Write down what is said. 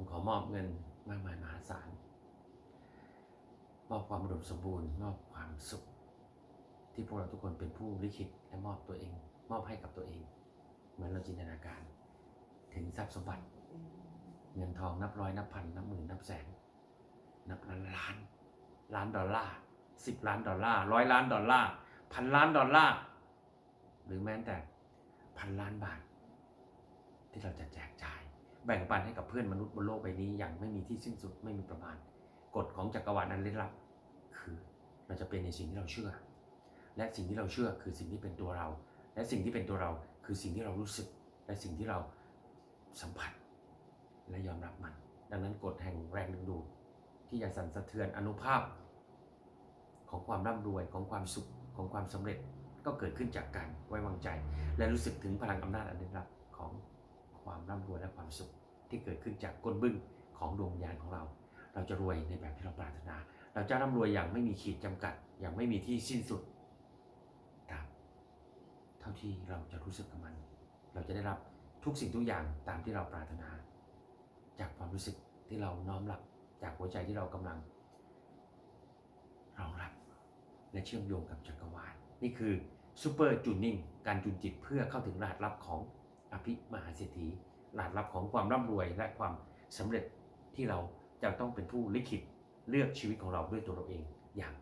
ผมขอมอบเงินมากมายมหาศาลมอบความอุดมสมบูรณ์ มอบความสุข ที่พวกเราทุกคนเป็นผู้ลิขิตและมอบตัวเอง มอบให้กับตัวเอง เหมือนเราจินตนาการ ถึงทรัพย์สมบัติ เงินทองนับร้อยนับพันนับหมื่นนับแสน นับล้านล้าน ล้านดอลลาร์สิบล้านดอลลาร์ร้อยล้านดอลลาร์พันล้านดอลลาร์หรือแม้แต่พันล้านบาท ที่เราจะแจกจ่าย แบ่งปันให้กับเพื่อนมนุษย์บนโลกใบนี้อย่างไม่มีที่สิ้นสุดไม่มีประมาณ กฎของจักรวาลนั้นลึกลับ คือเราจะเป็นในสิ่งที่เราเชื่อ และสิ่งที่เราเชื่อคือสิ่งที่เป็นตัวเรา และสิ่งที่เป็นตัวเราคือสิ่งที่เรารู้สึก และสิ่งที่เราสัมผัส และยอมรับมัน ดังนั้นกฎแห่งแรงดึงดูดที่จะสั่นสะเทือนอนุภาพ ของความร่ำรวยของความสุขของความสำเร็จก็เกิดขึ้นจากการไว้วางใจ และรู้สึกถึงพลังอำนาจอันลึกลับ ความร่ำรวยและความสุขที่เกิดขึ้นจากก้นบึ้งของดวงวิญญาณของเรา เราจะรวยในแบบที่เราปรารถนา เราจะร่ำรวยอย่างไม่มีขีดจำกัด อย่างไม่มีที่สิ้นสุดตามเท่าที่เราจะรู้สึกกับมัน เราจะได้รับทุกสิ่งทุกอย่างตามที่เราปรารถนา จากความรู้สึกที่เราน้อมรับจากหัวใจที่เรากำลังรองรับ และเชื่อมโยงกับจักรวาลนี่คือซูเปอร์จูนิ่งการจูนจิตเพื่อเข้าถึงรหัสลับของ อภิมหาเศรษฐีรหัสลับของความร่ำรวยและความสำเร็จที่เราจะต้องเป็นผู้ลิขิตเลือกชีวิตของเราด้วยตัวเราเองอย่าง